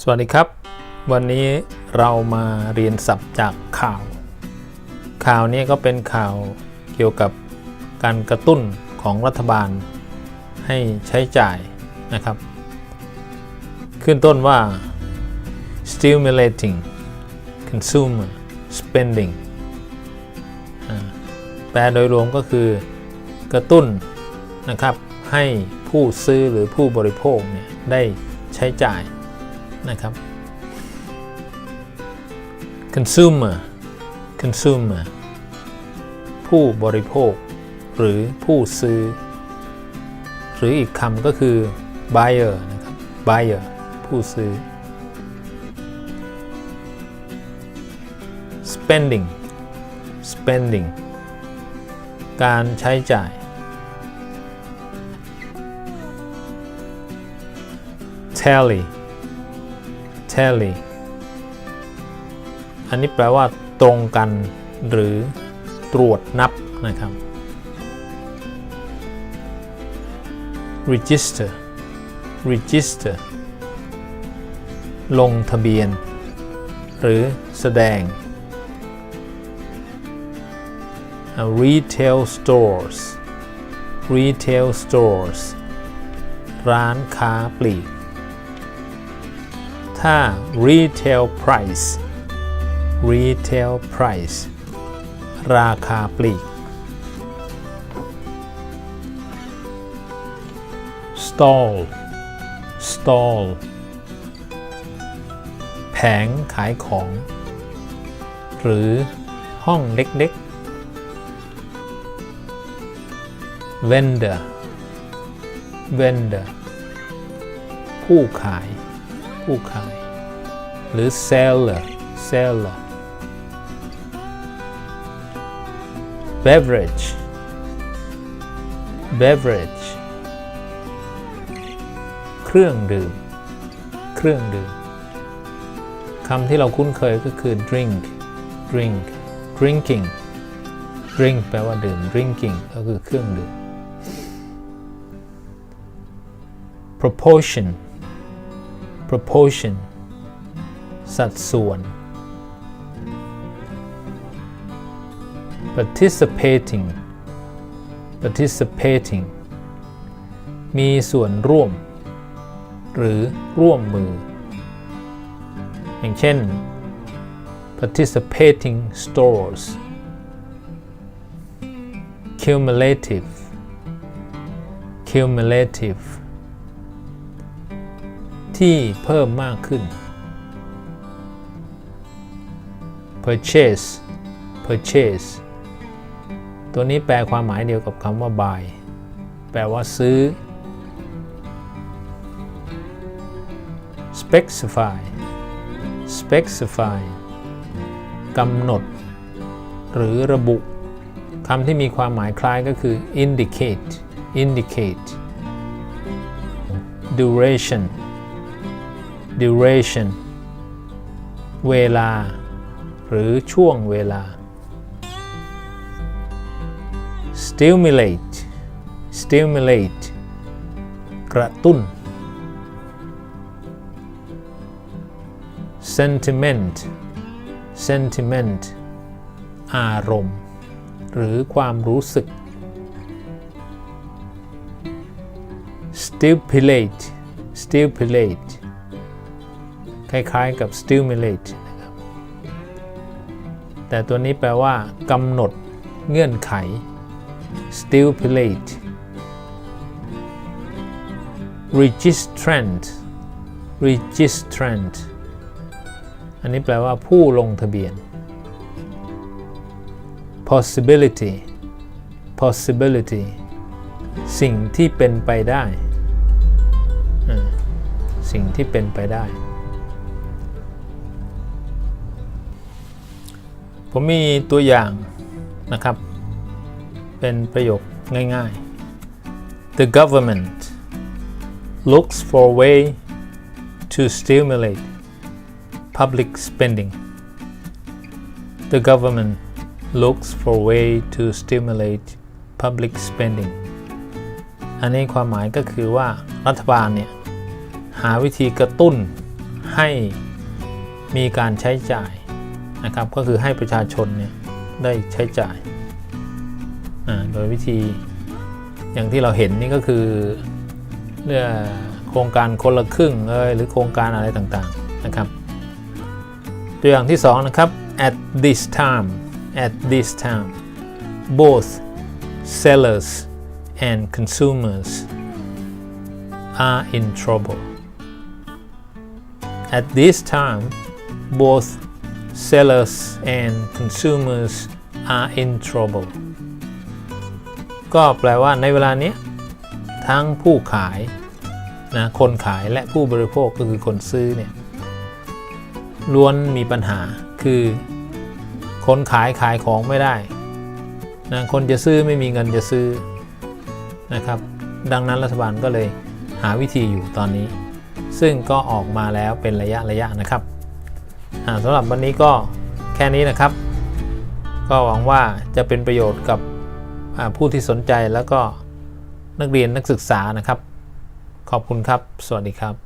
สวัสดีครับ วันนี้เรามาเรียนศัพท์จากข่าว ข่าวนี้ก็เป็นข่าวเกี่ยวกับการกระตุ้นของรัฐบาล ให้ใช้จ่ายนะครับ ขึ้นต้นว่า stimulating consumer spending แปลโดยรวมก็คือกระตุ้นนะครับ ให้ผู้ซื้อหรือผู้บริโภคเนี่ยได้ใช้จ่ายนะครับ consumer consumer ผู้บริโภค หรือผู้ซื้อ หรืออีกคำก็คือ buyer นะครับ buyer ผู้ซื้อ spending spending การใช้จ่าย tally tally อันนี้แปลว่าตรงกันหรือตรวจนับนะครับ register register ลงทะเบียน หรือแสดง retail stores retail stores ร้านค้าปลีก ถ้า retail price retail price ราคาปลีก stall stall แผงขายของ หรือห้องเล็กๆ vendor vendor ผู้ขาย ผู้ขาย หรือ seller seller beverage beverage เครื่องดื่ม เครื่องดื่ม คำที่เราคุ้นเคยก็คือ drink drink drinking drink แปลว่าดื่ม drinking ก็คือเครื่องดื่ม proportion proportion สัดส่วน participating participating มีส่วนร่วม หรือร่วมมือ อย่างเช่น participating stores cumulative cumulative ที่เพิ่มมากขึ้น purchase purchase ตัวนี้แปลความหมายเดียวกับคำว่า buy แปลว่าซื้อ specify specify กำหนด หรือระบุคำที่มีความหมายคล้ายก็คือ indicate indicate duration duration เวลา หรือช่วงเวลา stimulate stimulate กระตุ้น sentiment sentiment อารมณ์ หรือความรู้สึก stipulate stipulate คล้ายๆกับ stimulate นะครับแต่ตัวนี้แปลว่ากำหนดเงื่อนไข stipulate registrant registrant อันนี้แปลว่าผู้ลงทะเบียน possibility possibility สิ่งที่เป็นไปได้ สิ่งที่เป็นไปได้ ผมมีตัวอย่างนะครับ เป็นประโยคง่าย ๆ The government looks for a way to stimulate public spending. The government looks for a way to stimulate public spending. อันนี้ความหมายก็คือว่ารัฐบาลเนี่ย หาวิธีกระตุ้นให้มีการใช้จ่าย นะครับ ก็คือให้ประชาชนเนี่ยได้ใช้จ่าย โดยวิธีอย่างที่เราเห็นนี่ก็คือเรื่องโครงการคนละครึ่งเอยหรือโครงการอะไรต่างๆนะครับ ตัวอย่างที่สองนะครับ at this time at this time both sellers and consumers are in trouble at this time both sellers and consumers are in trouble ก็แปลว่าในเวลานี้ทั้งผู้ขายนะคนขายและผู้บริโภคก็คือคนซื้อเนี่ยล้วนมีปัญหาคือคนขายขายของไม่ได้นะคนจะซื้อไม่มีเงินจะซื้อนะครับ ดังนั้นรัฐบาลก็เลยหาวิธีอยู่ตอนนี้ ซึ่งก็ออกมาแล้วเป็นระยะระยะนะครับ สำหรับวันนี้ก็แค่นี้นะครับ ก็หวังว่าจะเป็นประโยชน์กับผู้ที่สนใจแล้วก็นักเรียนนักศึกษานะครับ ขอบคุณครับ สวัสดีครับ